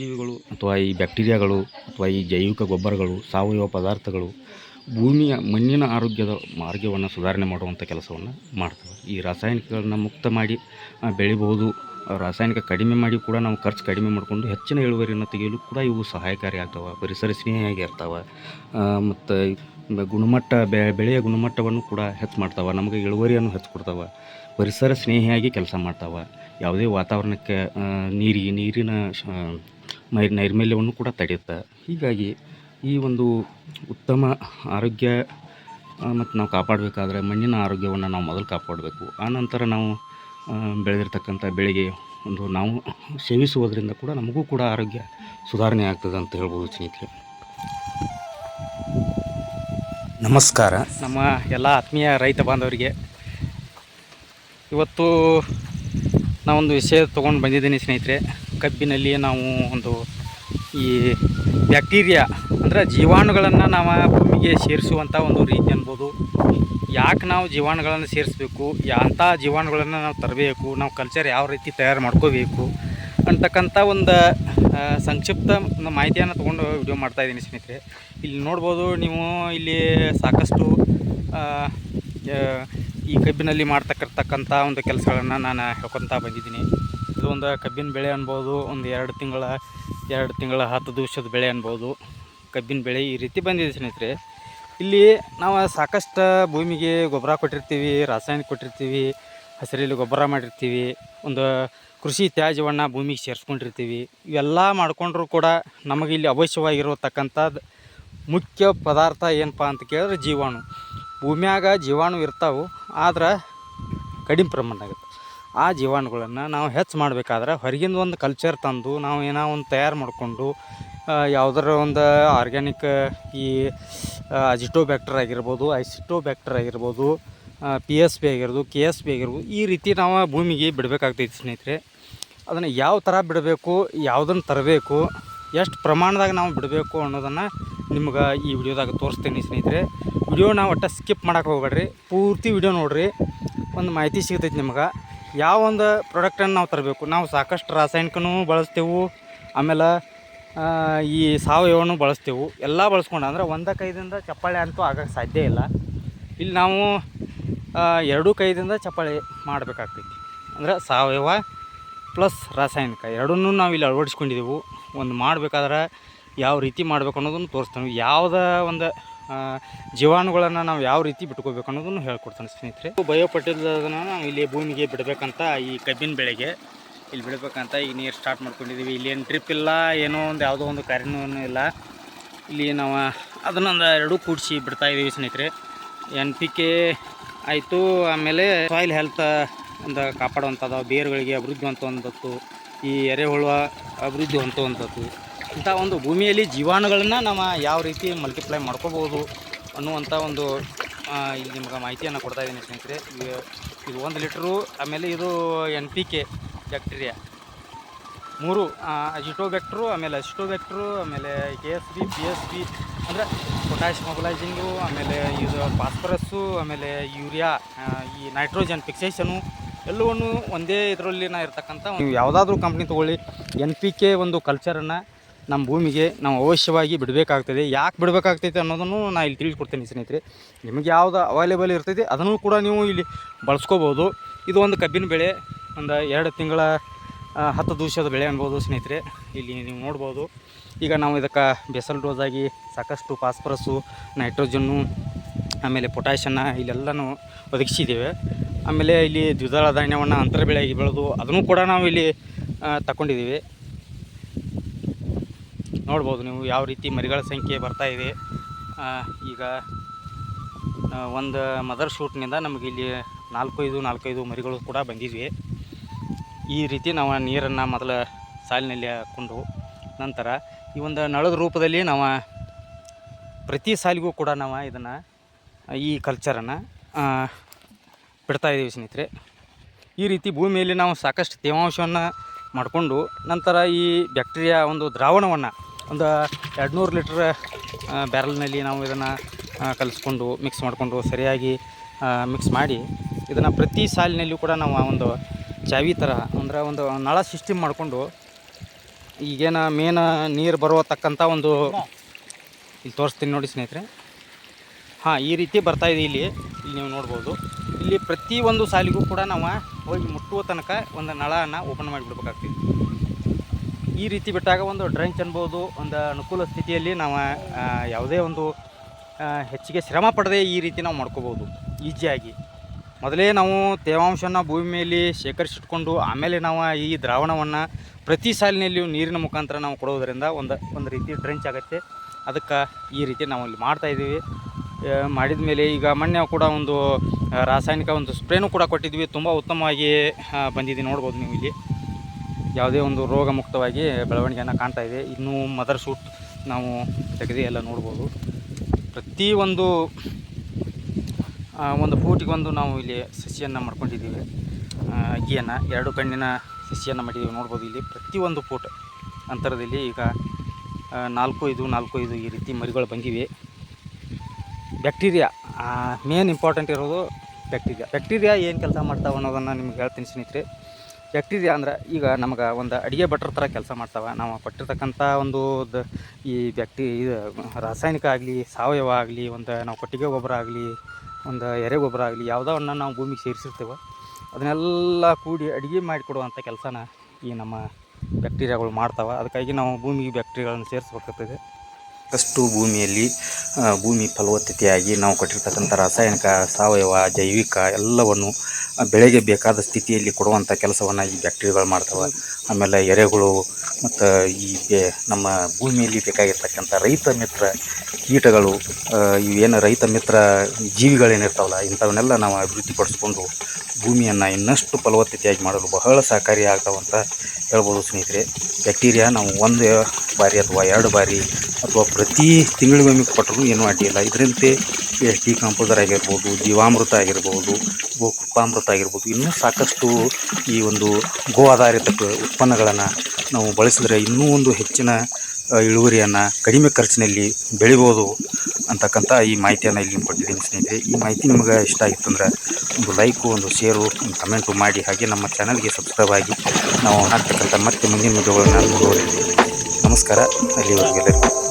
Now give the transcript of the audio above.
ಜೀವಿಗಳು ಅಥವಾ ಈ ಬ್ಯಾಕ್ಟೀರಿಯಾಗಳು ಅಥವಾ ಈ ಜೈವಿಕ ಗೊಬ್ಬರಗಳು, ಸಾವಯವ ಪದಾರ್ಥಗಳು ಭೂಮಿಯ ಮಣ್ಣಿನ ಆರೋಗ್ಯದ ಮಾರ್ಗವನ್ನು ಸುಧಾರಣೆ ಮಾಡುವಂಥ ಕೆಲಸವನ್ನು ಮಾಡ್ತವೆ. ಈ ರಾಸಾಯನಿಕಗಳನ್ನು ಮುಕ್ತ ಮಾಡಿ ಬೆಳಿಬಹುದು. ರಾಸಾಯನಿಕ ಕಡಿಮೆ ಮಾಡಿ ಕೂಡ ನಾವು ಖರ್ಚು ಕಡಿಮೆ ಮಾಡಿಕೊಂಡು ಹೆಚ್ಚಿನ ಇಳುವರಿಯನ್ನು ತೆಗೆಯಲು ಕೂಡ ಇವು ಸಹಾಯಕಾರಿ ಆಗ್ತವೆ. ಪರಿಸರ ಸ್ನೇಹಿಯಾಗಿ ಇರ್ತಾವೆ ಮತ್ತು ಗುಣಮಟ್ಟ ಬೆಳೆಯ ಗುಣಮಟ್ಟವನ್ನು ಕೂಡ ಹೆಚ್ಚು ಮಾಡ್ತಾವೆ. ನಮಗೆ ಇಳುವರಿಯನ್ನು ಹೆಚ್ಚು ಕೊಡ್ತಾವೆ. ಪರಿಸರ ಸ್ನೇಹಿಯಾಗಿ ಕೆಲಸ ಮಾಡ್ತಾವೆ. ಯಾವುದೇ ವಾತಾವರಣಕ್ಕೆ ನೀರಿಗೆ ನೀರಿನ ನೈರ್ಮಲ್ಯವನ್ನು ಕೂಡ ತಡೆಯುತ್ತೆ. ಹೀಗಾಗಿ ಈ ಒಂದು ಉತ್ತಮ ಆರೋಗ್ಯ ಮತ್ತು ನಾವು ಕಾಪಾಡಬೇಕಾದ್ರೆ ಮಣ್ಣಿನ ಆರೋಗ್ಯವನ್ನು ನಾವು ಮೊದಲು ಕಾಪಾಡಬೇಕು. ಆನಂತರ ನಾವು ಬೆಳೆದಿರ್ತಕ್ಕಂಥ ಬೆಳೆಗೆ ಒಂದು ನಾವು ಸೇವಿಸುವುದರಿಂದ ಕೂಡ ನಮಗೂ ಕೂಡ ಆರೋಗ್ಯ ಸುಧಾರಣೆ ಆಗ್ತದೆ ಅಂತ ಹೇಳ್ಬೋದು ಸ್ನೇಹಿತರೆ. ನಮಸ್ಕಾರ. ನಮ್ಮ ಎಲ್ಲ ಆತ್ಮೀಯ ರೈತ ಬಾಂಧವರಿಗೆ ಇವತ್ತು ನಾವೊಂದು ವಿಷಯ ತೊಗೊಂಡು ಬಂದಿದ್ದೀನಿ ಸ್ನೇಹಿತರೆ. ಕಬ್ಬಿನಲ್ಲಿ ನಾವು ಒಂದು ಈ ಬ್ಯಾಕ್ಟೀರಿಯಾ, ಅಂದರೆ ಜೀವಾಣುಗಳನ್ನು ನಾವು ಭೂಮಿಗೆ ಸೇರಿಸುವಂಥ ಒಂದು ರೀತಿ ಅನ್ಬೋದು. ಯಾಕೆ ನಾವು ಜೀವಾಣುಗಳನ್ನು ಸೇರಿಸ್ಬೇಕು? ಎಂಥ ಜೀವಾಣುಗಳನ್ನು ನಾವು ತರಬೇಕು? ನಾವು ಕಲ್ಚರ್ ಯಾವ ರೀತಿ ತಯಾರು ಮಾಡ್ಕೋಬೇಕು? ಅಂತಕ್ಕಂಥ ಒಂದು ಸಂಕ್ಷಿಪ್ತ ಒಂದು ಮಾಹಿತಿಯನ್ನು ತೊಗೊಂಡು ವಿಡಿಯೋ ಮಾಡ್ತಾಯಿದ್ದೀನಿ ಸ್ನೇಹಿತರೆ. ಇಲ್ಲಿ ನೋಡ್ಬೋದು ನೀವು ಇಲ್ಲಿ ಸಾಕಷ್ಟು ಈ ಕಬ್ಬಿನಲ್ಲಿ ಮಾಡ್ತಕ್ಕಿರ್ತಕ್ಕಂಥ ಒಂದು ಕೆಲಸಗಳನ್ನು ನಾನು ಹೇಳ್ಕೊತಾ ಬಂದಿದ್ದೀನಿ. ಇದು ಒಂದು ಕಬ್ಬಿನ ಬೆಳೆ ಅನ್ಬೋದು, ಒಂದು ಎರಡು ತಿಂಗಳ ಎರಡು ತಿಂಗಳ, ಹತ್ತು ದಿವಸದ ಬೆಳೆ ಅನ್ಬೋದು. ಕಬ್ಬಿನ ಬೆಳೆ ಈ ರೀತಿ ಬಂದಿದೆ ಸ್ನೇಹಿತರೆ. ಇಲ್ಲಿ ನಾವು ಸಾಕಷ್ಟು ಭೂಮಿಗೆ ಗೊಬ್ಬರ ಕೊಟ್ಟಿರ್ತೀವಿ, ರಾಸಾಯನಿಕ ಕೊಟ್ಟಿರ್ತೀವಿ ಹಸಿರಲ್ಲಿ ಗೊಬ್ಬರ ಮಾಡಿರ್ತೀವಿ, ಒಂದು ಕೃಷಿ ತ್ಯಾಜ್ಯವನ್ನು ಭೂಮಿಗೆ ಸೇರಿಸ್ಕೊಂಡಿರ್ತೀವಿ. ಇವೆಲ್ಲ ಮಾಡ್ಕೊಂಡ್ರೂ ಕೂಡ ನಮಗೆ ಇಲ್ಲಿ ಅವಶ್ಯವಾಗಿರತಕ್ಕಂಥದ್ದು ಮುಖ್ಯ ಪದಾರ್ಥ ಏನಪ್ಪ ಅಂತ ಕೇಳಿದ್ರೆ ಜೀವಾಣು. ಭೂಮ್ಯಾಗ ಜೀವಾಣು ಇರ್ತಾವೆ ಆದ್ರೆ ಕಡಿಮೆ ಪ್ರಮಾಣದಾಗ ಆ ಜೀವಾಣುಗಳನ್ನು ನಾವು ಹೆಚ್ಚು ಮಾಡಬೇಕಾದ್ರೆ ಹೊರಗಿಂದ ಒಂದು ಕಲ್ಚರ್ ತಂದು ನಾವು ಏನೋ ಒಂದು ತಯಾರು ಮಾಡಿಕೊಂಡು ಯಾವುದರ ಒಂದು ಆರ್ಗ್ಯಾನಿಕ್ ಈ ಅಜಿಟೋ ಬ್ಯಾಕ್ಟರ್ ಆಗಿರ್ಬೋದು ಐಸಿಟೋ ಬ್ಯಾಕ್ಟರ್ ಆಗಿರ್ಬೋದು ಪಿ ಎಸ್ ಬಿ ಆಗಿರ್ಬೋದು ಕೆ ಎಸ್ ಪಿ ಆಗಿರ್ಬೋದು, ಈ ರೀತಿ ನಾವು ಭೂಮಿಗೆ ಬಿಡಬೇಕಾಗ್ತೈತಿ ಸ್ನೇಹಿತರೆ. ಅದನ್ನು ಯಾವ ಥರ ಬಿಡಬೇಕು, ಯಾವುದನ್ನು ತರಬೇಕು, ಎಷ್ಟು ಪ್ರಮಾಣದಾಗ ನಾವು ಬಿಡಬೇಕು ಅನ್ನೋದನ್ನು ನಿಮ್ಗೆ ಈ ವಿಡಿಯೋದಾಗ ತೋರಿಸ್ತೀನಿ ಸ್ನೇಹಿತರೆ. ವಿಡಿಯೋ ನಾವು ಒಟ್ಟು ಸ್ಕಿಪ್ ಮಾಡೋಕೆ ಹೋಗ್ಬೇಡ್ರಿ. ಪೂರ್ತಿ ವಿಡಿಯೋ ನೋಡಿರಿ. ಒಂದು ಮಾಹಿತಿ ಸಿಗ್ತೈತಿ ನಿಮ್ಗೆ. ಯಾವ ಒಂದು ಪ್ರಾಡಕ್ಟನ್ನು ನಾವು ತರಬೇಕು? ನಾವು ಸಾಕಷ್ಟು ರಾಸಾಯನಿಕನೂ ಬಳಸ್ತೇವೆ. ಆಮೇಲೆ ಈ ಸಾವಯವನು ಬಳಸ್ತೇವೆ. ಎಲ್ಲ ಬಳಸ್ಕೊಂಡು ಅಂದ್ರೆ ಒಂದ ಕೈದಿಂದ ಚಪ್ಪಾಳೆ ಅಂತೂ ಆಗೋಕ್ಕೆ ಸಾಧ್ಯ ಇಲ್ಲ. ಇಲ್ಲಿ ನಾವು ಎರಡೂ ಕೈದಿಂದ ಚಪ್ಪಾಳೆ ಮಾಡಬೇಕಾಗ್ತೈತಿ. ಅಂದ್ರೆ ಸಾವಯವ ಪ್ಲಸ್ ರಾಸಾಯನಿಕ. ಎರಡನ್ನೂ ನಾವು ಇಲ್ಲಿ ಅಳವಡಿಸ್ಕೊಂಡಿದ್ದೆವು ಒಂದು ಮಾಡಬೇಕಾದ್ರೆ ಯಾವ ರೀತಿ ಮಾಡ್ಬೇಕು ಅನ್ನೋದನ್ನು ತೋರಿಸ್ತಾನೆ. ಯಾವುದೇ ಒಂದು ಜೀವಾಣುಗಳನ್ನು ನಾವು ಯಾವ ರೀತಿ ಬಿಟ್ಕೋಬೇಕು ಅನ್ನೋದನ್ನು ಹೇಳ್ಕೊಡ್ತಾನೆ ಸ್ನೇಹಿತರೆ. ಬಯೋಪಟ್ಟಿದ್ದನ್ನು ನಾವು ಇಲ್ಲಿ ಭೂಮಿಗೆ ಬಿಡಬೇಕಂತ ಈ ಕಬ್ಬಿನ ಬೆಳೆಗೆ. ಇಲ್ಲಿ ಬಿಡಬೇಕಂತ ಈಗ ನೀರು ಸ್ಟಾರ್ಟ್ ಮಾಡ್ಕೊಂಡಿದ್ದೀವಿ ಇಲ್ಲಿ ಏನು ಡ್ರಿಪ್ ಇಲ್ಲ, ಏನೋ ಒಂದು ಯಾವುದೋ ಒಂದು ಕಾರ್ಯನೂ ಇಲ್ಲ. ಇಲ್ಲಿ ನಾವು ಅದನ್ನೊಂದು ಎರಡು ಕೂಡಿಸಿ ಬಿಡ್ತಾಯಿದ್ದೀವಿ ಸ್ನೇಹಿತರೆ. ಎನ್ ಪಿ ಕೆ ಆಯಿತು, ಆಮೇಲೆ ಸಾಯಿಲ್ ಹೆಲ್ತ್ ಒಂದು ಕಾಪಾಡುವಂಥದ್ದು, ಬೇರುಗಳಿಗೆ ಅಭಿವೃದ್ಧಿ ಹೊಂದುವಂಥದ್ದು, ಈ ಎರೆಹುಳ ಅಭಿವೃದ್ಧಿ ಹೊಂದುವಂಥದ್ದು. ಇಂಥ ಒಂದು ಭೂಮಿಯಲ್ಲಿ ಜೀವಾಣುಗಳನ್ನು ನಾವು ಯಾವ ರೀತಿ ಮಲ್ಟಿಪ್ಲೈ ಮಾಡ್ಕೋಬೋದು ಅನ್ನುವಂಥ ಒಂದು ಇಲ್ಲಿ ನಿಮ್ಗೆ ಮಾಹಿತಿಯನ್ನು ಕೊಡ್ತಾ ಇದ್ದೀನಿ ಸ್ನೇಹಿತರೆ. ಇದು- ಒಂದು ಲೀಟ್ರು ಆಮೇಲೆ ಇದು ಎನ್ ಪಿ ಕೆ ಬ್ಯಾಕ್ಟೀರಿಯಾ ಮೂರು ಅಜಿಟೋ ಬ್ಯಾಕ್ಟ್ರು ಆಮೇಲೆ ಅಜಿಟೋ ಬ್ಯಾಕ್ಟ್ರು ಆಮೇಲೆ K S B P S B ಅಂದರೆ ಪೊಟ್ಯಾಶ್ ಮೊಬಲೈಸಿಂಗು ಆಮೇಲೆ ಇದು ಫಾಸ್ಫರಸ್ಸು ಆಮೇಲೆ ಯೂರಿಯಾ ಈ ನೈಟ್ರೋಜನ್ ಫಿಕ್ಸೇಷನು ಎಲ್ಲವನ್ನೂ ಒಂದೇ ಇದರಲ್ಲಿ ನಾ ಇರ್ತಕ್ಕಂಥ ನೀವು ಯಾವುದಾದ್ರೂ ಕಂಪ್ನಿ ತೊಗೊಳ್ಳಿ ಎನ್ ಪಿ ಕೆ ಒಂದು ಕಲ್ಚರನ್ನು ನಮ್ಮ ಭೂಮಿಗೆ ನಾವು ಅವಶ್ಯವಾಗಿ ಬಿಡಬೇಕಾಗ್ತದೆ. ಯಾಕೆ ಬಿಡಬೇಕಾಗ್ತೈತೆ ಅನ್ನೋದನ್ನು ನಾನು ಇಲ್ಲಿ ತಿಳಿಸ್ಕೊಡ್ತೀನಿ ಸ್ನೇಹಿತರೆ. ನಿಮಗೆ ಯಾವುದು ಅವೈಲೇಬಲ್ ಇರ್ತೈತಿ ಅದನ್ನು ಕೂಡ ನೀವು ಇಲ್ಲಿ ಬಳಸ್ಕೋಬೋದು. ಇದು ಒಂದು ಕಬ್ಬಿನ ಬೆಳೆ, ಒಂದು ಎರಡು ತಿಂಗಳ ಹತ್ತು ದಿವಸದ ಬೆಳೆ ಅನ್ಬೋದು ಸ್ನೇಹಿತರೆ. ಇಲ್ಲಿ ನೀವು ನೋಡ್ಬೋದು. ಈಗ ನಾವು ಇದಕ್ಕೆ ಬೆಸಲ್ ಡೋಸಾಗಿ ಸಾಕಷ್ಟು ಫಾಸ್ಫರಸ್ಸು ನೈಟ್ರೋಜನ್ನು ಆಮೇಲೆ ಪೊಟ್ಯಾಷನ್ನು ಇಲ್ಲೆಲ್ಲನೂ ಒದಗಿಸಿದ್ದೇವೆ. ಆಮೇಲೆ ಇಲ್ಲಿ ದ್ವಿದಳ ಧಾನ್ಯವನ್ನು ಅಂತರ ಬೆಳೆಯಾಗಿ ಬೆಳೆದು ಅದನ್ನು ಕೂಡ ನಾವು ಇಲ್ಲಿ ತಗೊಂಡಿದ್ದೀವಿ ನೋಡ್ಬೋದು ನೀವು ಯಾವ ರೀತಿ ಮರಿಗಳ ಸಂಖ್ಯೆ ಬರ್ತಾ ಇದೆ. ಈಗ ಒಂದು ಮದರ್ ಶೂಟ್ನಿಂದ ನಮಗೆ ಇಲ್ಲಿ ನಾಲ್ಕೈದು ನಾಲ್ಕೈದು ಮರಿಗಳು ಕೂಡ ಬಂದಿದ್ವಿ. ಈ ರೀತಿ ನಾವು ನೀರನ್ನು ಮೊದಲ ಸಾಲಿನಲ್ಲಿ ಹಾಕ್ಕೊಂಡು ನಂತರ ಈ ಒಂದು ನಳದ ರೂಪದಲ್ಲಿ ನಾವು ಪ್ರತಿ ಸಾಲಿಗೂ ಕೂಡ ನಾವು ಇದನ್ನು, ಈ ಕಲ್ಚರನ್ನು ಬಿಡ್ತಾ ಇದ್ದೀವಿ ಸ್ನೇಹಿತರೆ. ಈ ರೀತಿ ಭೂಮಿಯಲ್ಲಿ ನಾವು ಸಾಕಷ್ಟು ತೇವಾಂಶವನ್ನು ಮಾಡಿಕೊಂಡು ನಂತರ ಈ ಬ್ಯಾಕ್ಟೀರಿಯಾ ಒಂದು ದ್ರಾವಣವನ್ನು ಒಂದು ಎರಡು ನೂರು ಲೀಟ್ರ್ ಬ್ಯಾರಲ್ನಲ್ಲಿ ನಾವು ಇದನ್ನು ಕಲಿಸ್ಕೊಂಡು ಮಿಕ್ಸ್ ಮಾಡಿಕೊಂಡು ಸರಿಯಾಗಿ ಮಿಕ್ಸ್ ಮಾಡಿ ಇದನ್ನು ಪ್ರತಿ ಸಾಲಿನಲ್ಲಿಯೂ ಕೂಡ ನಾವು ಒಂದು ಚಾವಿ ಥರ ಅಂದರೆ ಒಂದು ನಳ ಸಿಸ್ಟಮ್ ಮಾಡಿಕೊಂಡು ಈಗೇನ ಮೇನ ನೀರು ಬರುವತಕ್ಕಂಥ ಒಂದು ಇಲ್ಲಿ ತೋರಿಸ್ತೀನಿ ನೋಡಿ ಸ್ನೇಹಿತರೆ. ಹಾಂ, ಈ ರೀತಿ ಬರ್ತಾ ಇದೆ ಇಲ್ಲಿ. ಇಲ್ಲಿ ನೀವು ನೋಡ್ಬೋದು. ಇಲ್ಲಿ ಪ್ರತಿ ಒಂದು ಸಾಲಿಗೂ ಕೂಡ ನಾವು ಹೋಗಿ ಮುಟ್ಟುವ ತನಕ ಒಂದು ನಳನ ಓಪನ್ ಮಾಡಿಬಿಡ್ಬೇಕಾಗ್ತದೆ. ಈ ರೀತಿ ಬಿಟ್ಟಾಗ ಒಂದು ಡ್ರೆಂಚ್ ಅನ್ಬೋದು, ಒಂದು ಅನುಕೂಲ ಸ್ಥಿತಿಯಲ್ಲಿ ನಾವು ಯಾವುದೇ ಒಂದು ಹೆಚ್ಚಿಗೆ ಶ್ರಮ ಪಡದೆ ಈ ರೀತಿ ನಾವು ಮಾಡ್ಕೋಬೋದು ಈಜಿಯಾಗಿ ಮೊದಲೇ ನಾವು ತೇವಾಂಶನ ಭೂಮಿ ಮೇಲೆ ಶೇಖರಿಸಿಟ್ಕೊಂಡು, ಆಮೇಲೆ ನಾವು ಈ ದ್ರಾವಣವನ್ನು ಪ್ರತಿ ಸಾಲಿನಲ್ಲಿಯೂ ನೀರಿನ ಮುಖಾಂತರ ನಾವು ಕೊಡೋದರಿಂದ ಒಂದು ಒಂದು ರೀತಿ ಡ್ರೆಂಚ್ ಆಗುತ್ತೆ. ಅದಕ್ಕೆ ಈ ರೀತಿ ನಾವು ಇಲ್ಲಿ ಮಾಡ್ತಾಯಿದ್ದೀವಿ ಮಾಡಿದ ಮೇಲೆ ಈಗ ಮೊನ್ನೆ ಕೂಡ ಒಂದು ರಾಸಾಯನಿಕ ಒಂದು ಸ್ಪ್ರೇನೂ ಕೂಡ ಕೊಟ್ಟಿದ್ವಿ ತುಂಬ ಉತ್ತಮವಾಗಿ ಬಂದಿದೆ, ನೋಡ್ಬೋದು ನೀವು ಇಲ್ಲಿ. ಯಾವುದೇ ಒಂದು ರೋಗ ಮುಕ್ತವಾಗಿ ಬೆಳವಣಿಗೆಯನ್ನು ಕಾಣ್ತಾ ಇದೆ. ಇನ್ನೂ ಮದರ್ ಸೂಟ್ ನಾವು ತೆಗೆದು ಎಲ್ಲ ನೋಡ್ಬೋದು. ಪ್ರತಿ ಒಂದು ಒಂದು ಫೂಟಿಗೊಂದು ನಾವು ಇಲ್ಲಿ ಸಸಿಯನ್ನು ಮಾಡ್ಕೊಂಡಿದ್ದೀವಿ. ಅಗ್ಗಿಯನ್ನು ಎರಡು ಕಣ್ಣಿನ ಸಸಿಯನ್ನು ಮಾಡಿದ್ದೀವಿ. ನೋಡ್ಬೋದು ಇಲ್ಲಿ ಪ್ರತಿಯೊಂದು ಫೂಟ್ ಅಂತರದಲ್ಲಿ ಈಗ ನಾಲ್ಕು ಐದು ನಾಲ್ಕು ಐದು ಈ ರೀತಿ ಮರಿಗಳು ಬಂದಿವೆ. ಬ್ಯಾಕ್ಟೀರಿಯಾ ಮೇನ್ ಇಂಪಾರ್ಟೆಂಟ್ ಇರೋದು ಬ್ಯಾಕ್ಟೀರಿಯಾ. ಬ್ಯಾಕ್ಟೀರಿಯಾ ಏನು ಕೆಲಸ ಮಾಡ್ತಾವೆ ಅನ್ನೋದನ್ನು ನಿಮ್ಗೆ ಹೇಳ್ತೀನಿ ಸ್ನೇಹಿತರೆ. ಬ್ಯಾಕ್ಟೀರಿಯಾ ಅಂದ್ರೆ ಈಗ ನಮ್ಗೆ ಒಂದು ಅಡುಗೆ ಭಟ್ರ ಥರ ಕೆಲಸ ಮಾಡ್ತಾವೆ. ನಾವು ಕೊಟ್ಟಿರ್ತಕ್ಕಂಥ ಒಂದು ದ ಈ ಬ್ಯಾಕ್ಟಿ ಇದು ರಾಸಾಯನಿಕ ಆಗಲಿ, ಸಾವಯವ ಆಗಲಿ, ಒಂದು ನಾವು ಕೊಟ್ಟಿಗೆ ಗೊಬ್ಬರ ಆಗಲಿ, ಒಂದು ಎರೆ ಗೊಬ್ಬರ ಆಗಲಿ ಯಾವುದವನ್ನ ನಾವು ಭೂಮಿಗೆ ಸೇರಿಸಿರ್ತೇವೆ. ಅದನ್ನೆಲ್ಲ ಕೂಡಿ ಅಡುಗೆ ಮಾಡಿಕೊಡುವಂಥ ಕೆಲಸನ ಈ ನಮ್ಮ ಬ್ಯಾಕ್ಟೀರಿಯಾಗಳು ಮಾಡ್ತಾವೆ. ಅದಕ್ಕಾಗಿ ನಾವು ಭೂಮಿಗೆ ಬ್ಯಾಕ್ಟೀರಿಯಾಗಳನ್ನು ಸೇರಿಸ್ಬೇಕಾಗ್ತದೆ. ಅಷ್ಟು ಭೂಮಿಯಲ್ಲಿ ಭೂಮಿ ಫಲವತ್ತತೆಯಾಗಿ ನಾವು ಕೊಟ್ಟಿರ್ತಕ್ಕಂಥ ರಾಸಾಯನಿಕ, ಸಾವಯವ, ಜೈವಿಕ ಎಲ್ಲವನ್ನು ಬೆಳೆಗೆ ಬೇಕಾದ ಸ್ಥಿತಿಯಲ್ಲಿ ಕೊಡುವಂಥ ಕೆಲಸವನ್ನು ಈ ಬ್ಯಾಕ್ಟೀರಿಯಾಗಳು ಮಾಡ್ತವೆ. ಆಮೇಲೆ ಎರೆಹುಳು ಮತ್ತು ಈ ನಮ್ಮ ಭೂಮಿಯಲ್ಲಿ ಬೇಕಾಗಿರ್ತಕ್ಕಂಥ ರೈತ ಮಿತ್ರ ಕೀಟಗಳು ಇವೇನು ರೈತ ಮಿತ್ರ ಜೀವಿಗಳೇನಿರ್ತಾವಲ್ಲ, ಇಂಥವನ್ನೆಲ್ಲ ನಾವು ಅಭಿವೃದ್ಧಿಪಡಿಸ್ಕೊಂಡು ಭೂಮಿಯನ್ನು ಇನ್ನಷ್ಟು ಫಲವತ್ತತೆಯಾಗಿ ಮಾಡಲು ಬಹಳ ಸಹಕಾರಿ ಆಗ್ತಾವಂತ ಹೇಳ್ಬೋದು ಸ್ನೇಹಿತರೆ. ಬ್ಯಾಕ್ಟೀರಿಯಾ ನಾವು ಒಂದು ಬಾರಿ ಅಥವಾ ಎರಡು ಬಾರಿ ಅಥವಾ ಪ್ರತಿ ತಿಂಗಳಿಗೊಮ್ಮೆ ಕೊಟ್ಟರು ಏನೂ ಅಡ್ಡಿಯಿಲ್ಲ. ಇದರಂತೆ ಎಸ್ ಡಿ ಕಾಂಪೋಸರ್ ಆಗಿರ್ಬೋದು, ಜೀವಾಮೃತ ಆಗಿರ್ಬೋದು, ಗೋ ಕೃಪಾಮೃತ ಆಗಿರ್ಬೋದು, ಇನ್ನೂ ಸಾಕಷ್ಟು ಈ ಒಂದು ಗೋ ಆಧಾರಿತ ಉತ್ಪನ್ನಗಳನ್ನು ನಾವು ಬಳಸಿದ್ರೆ ಇನ್ನೂ ಒಂದು ಹೆಚ್ಚಿನ ಇಳುವರಿಯನ್ನು ಕಡಿಮೆ ಖರ್ಚಿನಲ್ಲಿ ಬೆಳಿಬೋದು ಅಂತಕ್ಕಂಥ ಈ ಮಾಹಿತಿಯನ್ನು ಇಲ್ಲಿ ಕೊಟ್ಟಿದ್ದೀನಿ ಸ್ನೇಹಿತರೆ. ಈ ಮಾಹಿತಿ ನಿಮಗೆ ಇಷ್ಟ ಆಗಿತ್ತು ಅಂದರೆ ಒಂದು ಲೈಕು, ಒಂದು ಶೇರು, ಒಂದು ಕಮೆಂಟು ಮಾಡಿ. ಹಾಗೆ ನಮ್ಮ ಚಾನಲ್ಗೆ ಸಬ್ಸ್ಕ್ರೈಬ್ ಆಗಿ ನಾವು ಹಾಕ್ತಕ್ಕಂಥ ಮತ್ತೆ ಮುಂದಿನ ವಿಡಿಯೋಗಳನ್ನು ನೋಡಿದ್ದೀವಿ ನಮಸ್ಕಾರ. ಅಲ್ಲಿವರೆಗೂ ಎಲ್ಲರಿಗೂ.